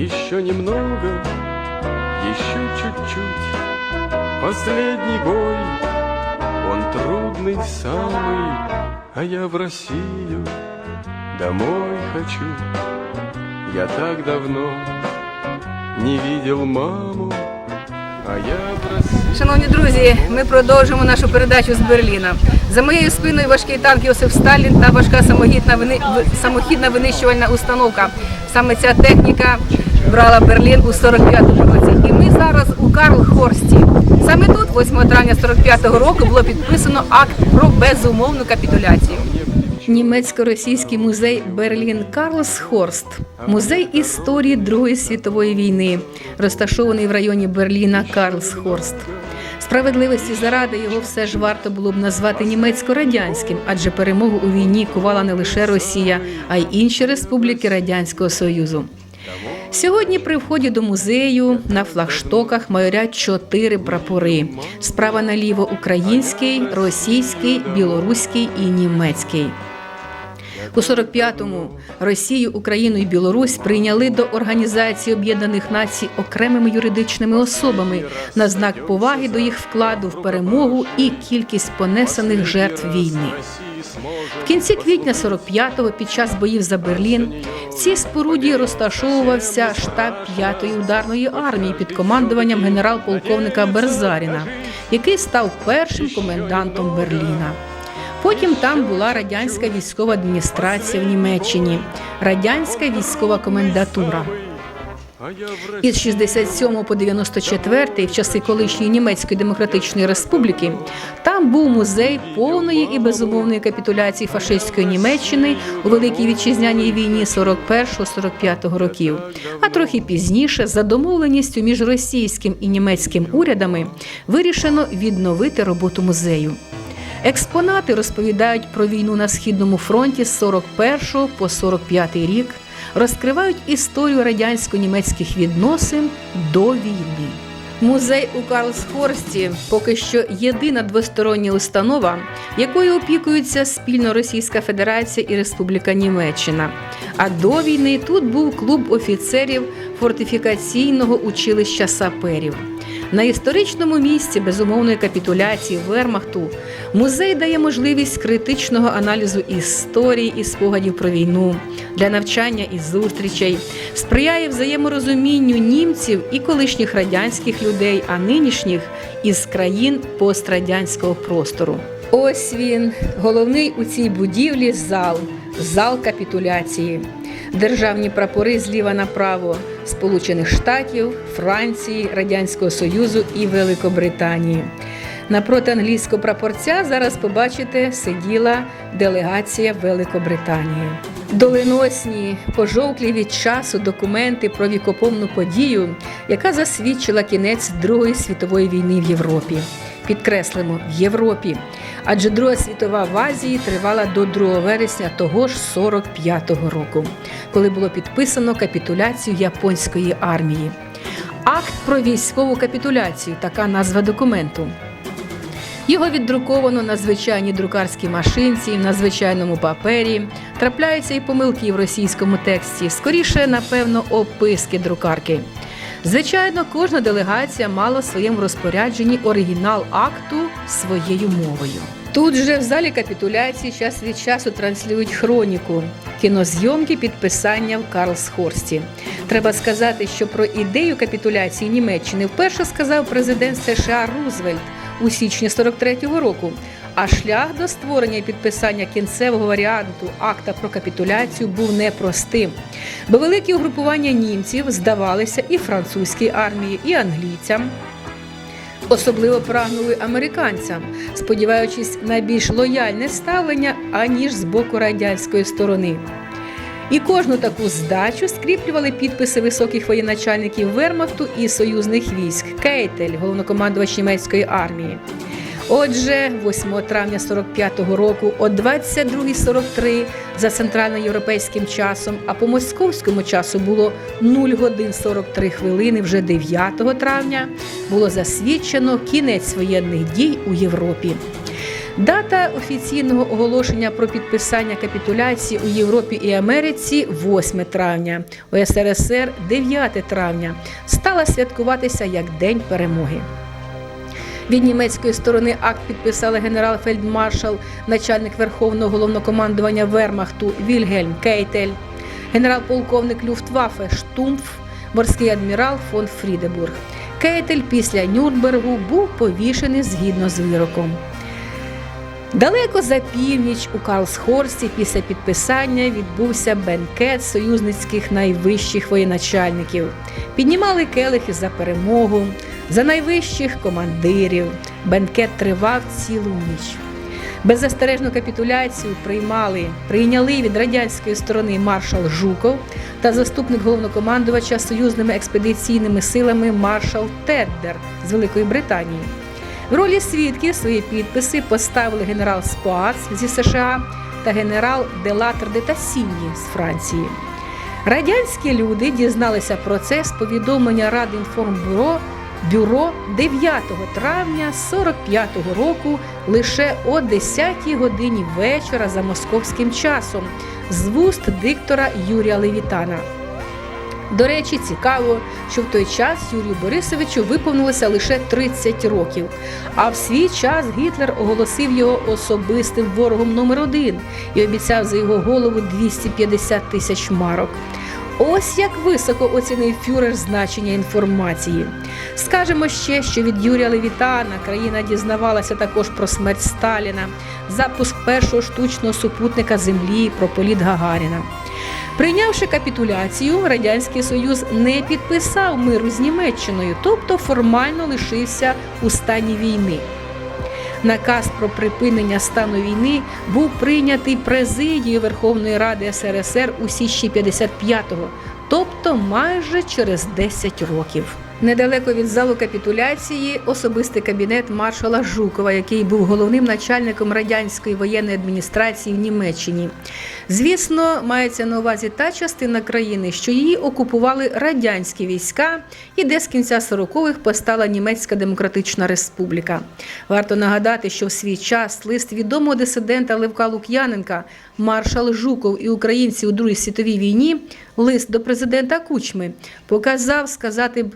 Еще немного, еще чуть-чуть. Последний бой, он трудный самый, А я в Россию домой хочу. Я так давно не видел маму, а я просил... Шановні друзі, ми продовжуємо нашу передачу з Берліна. За моєю спиною важкий танк Йосиф Сталін та важка самохідна вини... самохідна винищувальна установка. Саме ця техніка брала Берлін у 45-му році. І ми зараз у Карлхорсті. Саме тут, 8 травня 45-го року, було підписано акт про безумовну капітуляцію. Німецько-російський музей Берлін Карлсхорст, музей історії Другої світової війни, розташований в районі Берліна Карлсхорст. Справедливості заради його все ж варто було б назвати німецько-радянським, адже перемогу у війні кувала не лише Росія, а й інші республіки Радянського Союзу. Сьогодні при вході до музею на флагштоках майорять чотири прапори: справа наліво український, російський, білоруський і німецький. У 45-му Росію, Україну і Білорусь прийняли до Організації Об'єднаних Націй окремими юридичними особами на знак поваги до їх вкладу в перемогу і кількість понесених жертв війни. В кінці квітня 45-го, під час боїв за Берлін, в цій споруді розташовувався штаб 5-ї ударної армії під командуванням генерал-полковника Берзаріна, який став першим комендантом Берліна. Потім там була радянська військова адміністрація в Німеччині, радянська військова комендатура. Із 67 по 94 в часи колишньої німецької демократичної республіки там був музей повної і безумовної капітуляції фашистської Німеччини у великій вітчизняній війні 41-45 років. А трохи пізніше, за домовленістю між російським і німецьким урядами, вирішено відновити роботу музею. Експонати розповідають про війну на східному фронті з 41 по 45 рік, розкривають історію радянсько-німецьких відносин до війни. Музей у Карлсхорсті поки що єдина двостороння установа, якою опікуються спільно Російська Федерація і Республіка Німеччина. А до війни тут був клуб офіцерів фортифікаційного училища саперів. На історичному місці безумовної капітуляції Вермахту музей дає можливість критичного аналізу історії і спогадів про війну для навчання і зустрічей, сприяє взаєморозумінню німців і колишніх радянських людей, а нинішніх із країн пострадянського простору. Ось він, головний у цій будівлі зал, зал капітуляції. Державні прапори зліва направо Сполучених Штатів, Франції, Радянського Союзу і Великобританії. Напроти англійського прапорця зараз побачите сиділа делегація Великобританії. Доленосні, пожовклі від часу документи про вікопомну подію, яка засвідчила кінець Другої світової війни в Європі. Підкреслимо в Європі, адже Друга світова в Азії тривала до 2 вересня того ж 45-го року, коли було підписано капітуляцію японської армії. Акт про військову капітуляцію така назва документу. Його віддруковано на звичайній друкарській машинці, на звичайному папері. Трапляються і помилки в російському тексті. Скоріше, напевно, описки друкарки. Звичайно, кожна делегація мала в своєму розпорядженні оригінал акту своєю мовою. Тут же в залі капітуляції час від часу транслюють хроніку, кінозйомки підписання в Карлсхорсті. Треба сказати, що про ідею капітуляції Німеччини вперше сказав президент США Рузвельт у січні 43-го року. А шлях до створення і підписання кінцевого варіанту акта про капітуляцію був непростим, бо великі угрупування німців здавалися і французькій армії, і англійцям. Особливо прагнули американцям, сподіваючись на більш лояльне ставлення аніж з боку радянської сторони. І кожну таку здачу скріплювали підписи високих воєначальників Вермахту і союзних військ Кейтель, головнокомандувач німецької армії. Отже, 8 травня 45-го року о 22.43 за центральноєвропейським часом, а по московському часу було 0 годин 43 хвилини. Вже 9 травня було засвідчено кінець воєнних дій у Європі. Дата офіційного оголошення про підписання капітуляції у Європі і Америці 8 травня, у СРСР 9 травня, стала святкуватися як День перемоги. Від німецької сторони акт підписали генерал-фельдмаршал, начальник Верховного головнокомандування Вермахту Вільгельм Кейтель, генерал-полковник Люфтваффе Штумф, морський адмірал фон Фрідебург. Кейтель після Нюрнбергу був повішений згідно з вироком. Далеко за північ у Карлсхорсті після підписання відбувся бенкет союзницьких найвищих воєначальників. Піднімали келихи за перемогу, за найвищих командирів. Бенкет тривав цілу ніч. Беззастережну капітуляцію приймали, прийняли від радянської сторони маршал Жуков та заступник головнокомандувача союзними експедиційними силами маршал Теддер з Великої Британії. В ролі свідків свої підписи поставили генерал Споац зі США та генерал Делатр де Тассіньї з Франції. Радянські люди дізналися про це з повідомлення Ради інформбюро бюро 9 травня 45-го року лише о 10 годині вечора за московським часом з вуст диктора Юрія Левітана. До речі, цікаво, що в той час Юрію Борисовичу виповнилося лише 30 років. А в свій час Гітлер оголосив його особистим ворогом номер один і обіцяв за його голову 250 тисяч марок. Ось як високо оцінив фюрер значення інформації. Скажемо ще, що від Юрія Левітана країна дізнавалася також про смерть Сталіна, запуск першого штучного супутника Землі, про політ Гагаріна. Прийнявши капітуляцію, Радянський Союз не підписав миру з Німеччиною, тобто формально лишився у стані війни. Наказ про припинення стану війни був прийнятий президією Верховної Ради СРСР у січні 55-го, тобто майже через 10 років. Недалеко від залу капітуляції особистий кабінет маршала Жукова, який був головним начальником радянської воєнної адміністрації в Німеччині. Звісно, мається на увазі та частина країни, що її окупували радянські війська, і де з кінця 40-х постала Німецька Демократична Республіка. Варто нагадати, що в свій час лист відомого дисидента Левка Лук'яненка, маршал Жуков і українці у Другій світовій війні, лист до президента Кучми, показав сказати б.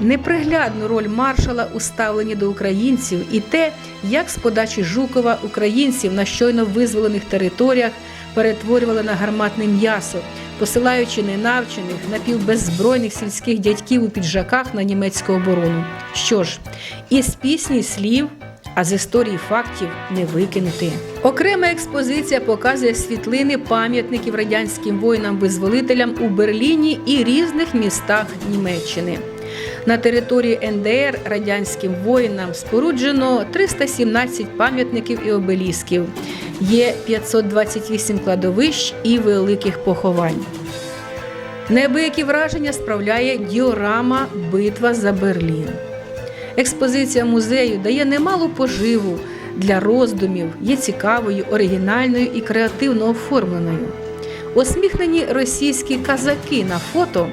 Неприглядну роль маршала у ставленні до українців і те, як з подачі Жукова українців на щойно визволених територіях перетворювали на гарматне м'ясо, посилаючи ненавчених напівбеззбройних сільських дядьків у піджаках на німецьку оборону. Що ж, із пісні слів. А з історії фактів не викинути. Окрема експозиція показує світлини пам'ятників радянським воїнам-визволителям у Берліні і різних містах Німеччини. На території НДР радянським воїнам споруджено 317 пам'ятників і обелісків. Є 528 кладовищ і великих поховань. Неабиякі враження справляє діорама Битва за Берлін. Експозиція музею дає немалу поживу для роздумів, є цікавою, оригінальною і креативно оформленою. Осміхнені російські казаки на фото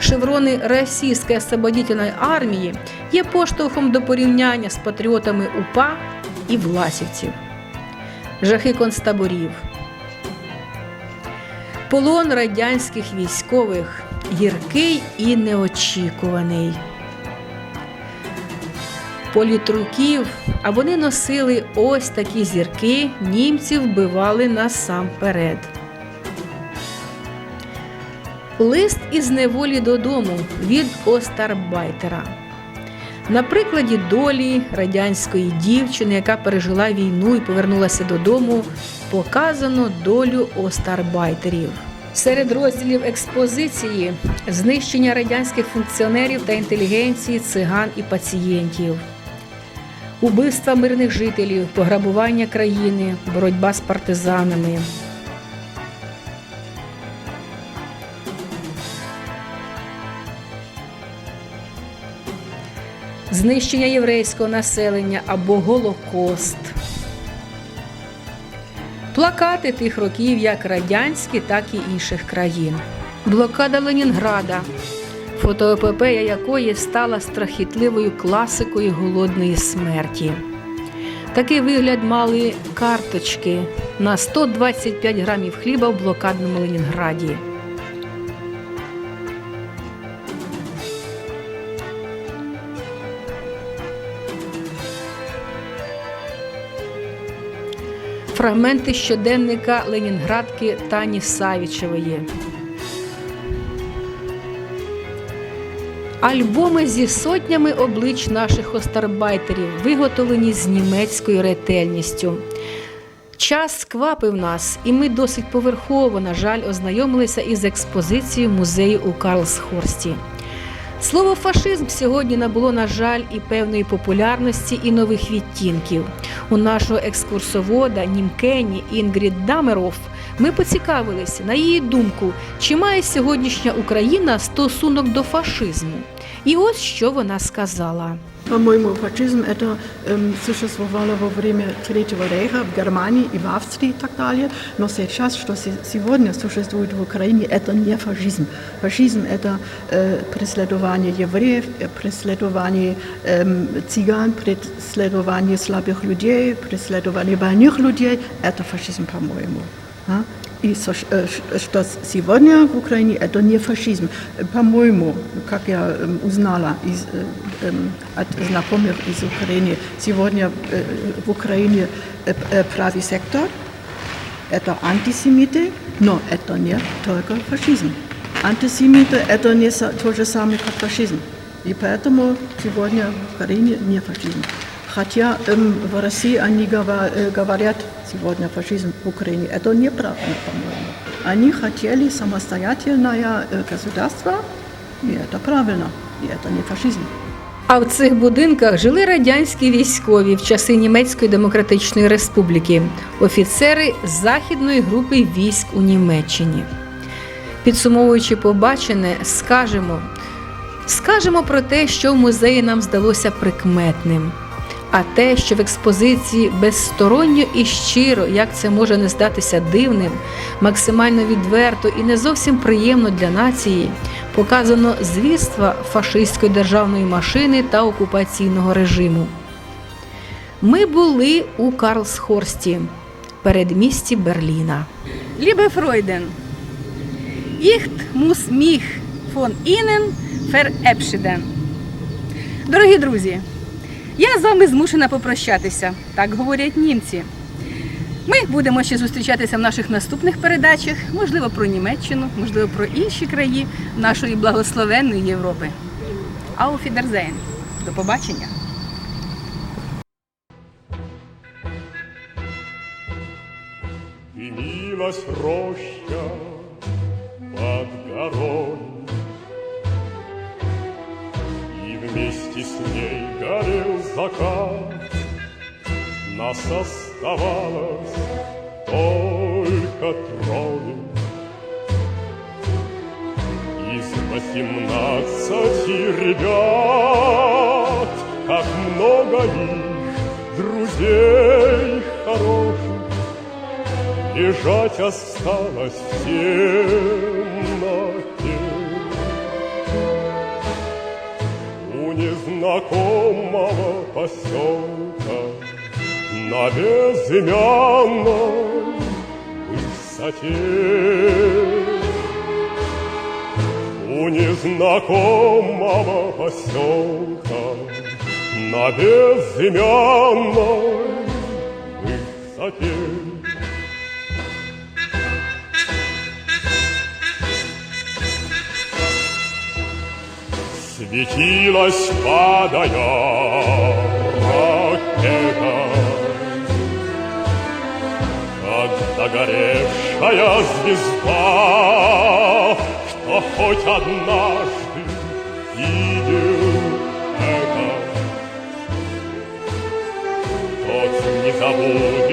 шеврони Російської освободительної армії є поштовхом до порівняння з патріотами УПА і власівців. Жахи концтаборів. Полон радянських військових гіркий і неочікуваний. Політруків, а вони носили ось такі зірки, німців вбивали насамперед. Лист із неволі додому від Остарбайтера. На прикладі долі радянської дівчини, яка пережила війну і повернулася додому, показано долю остарбайтерів. Серед розділів експозиції знищення радянських функціонерів та інтелігенції, циган і пацієнтів, убивства мирних жителів, пограбування країни, боротьба з партизанами. знищення єврейського населення або Голокост. Плакати тих років як радянські, так і інших країн. Блокада Ленінграда, фотоепопея якої стала страхітливою класикою голодної смерті. Такий вигляд мали карточки на 125 грамів хліба в блокадному Ленінграді. Фрагменти щоденника Ленінградки Тані Савічевої. Альбоми зі сотнями облич наших остарбайтерів, виготовлені з німецькою ретельністю. Час сквапив нас, і ми досить поверхово, на жаль, ознайомилися із експозицією музею у Карлсхорсті. Слово фашизм сьогодні набуло, на жаль, і певної популярності, і нових відтінків. У нашого екскурсовода Німкені Інгрід Дамеров ми поцікавилися, на її думку, чи має сьогоднішня Україна стосунок до фашизму. І ось що вона сказала. По-моему, фашизм это эм, существовало во время Третьего рейха в Германии и в Австрии и так далее. Но сейчас, что се- сегодня существует в Украине, это не фашизм. Фашизм это э, преследование евреев, э, преследование эм, цыган, преследование слабых людей, преследование больных людей. Это фашизм, по-моему. А? И со- э, ш- что сегодня в Украине это не фашизм. Э, По-моему, как я эм, узнала из, э, эм, от знакомых из Украины, сегодня э, в Украине э, э, правый сектор, это антисемиты, но это не только фашизм. Антисемиты это не со- то же самое, как фашизм. И поэтому сегодня в Украине не фашизм. Хотя эм, в России они гова- э, говорят сегодня фашизм в Украине. Это неправда, по-моему. Они хотели самостоятельное э, государство, и это правильно, и это не фашизм. А в цих будинках жили радянські військові в часи Німецької Демократичної Республіки, офіцери західної групи військ у Німеччині. Підсумовуючи побачене, скажемо, скажемо про те, що в музеї нам здалося прикметним. А те, що в експозиції безсторонньо і щиро, як це може не здатися дивним, максимально відверто і не зовсім приємно для нації, показано звірства фашистської державної машини та окупаційного режиму. Ми були у Карлсхорсті, передмісті Берліна. Liebe Freuden, ich muss mich von Ihnen verabschieden. Дорогі друзі, я з вами змушена попрощатися, так говорять німці. Ми будемо ще зустрічатися в наших наступних передачах, можливо, про Німеччину, можливо, про інші краї нашої благословенної Європи. Wiedersehen. До побачення! Дымилась Нас оставалось только трое. Из восемнадцати ребят, Как много их, друзей хороших, Лежать осталось в темноте. У незнакомого поселка На безымянной высоте. У незнакомого поселка На безымянной высоте. Светилась, падая Как догоревшая звезда, Что хоть однажды видел это, Тот не забудет.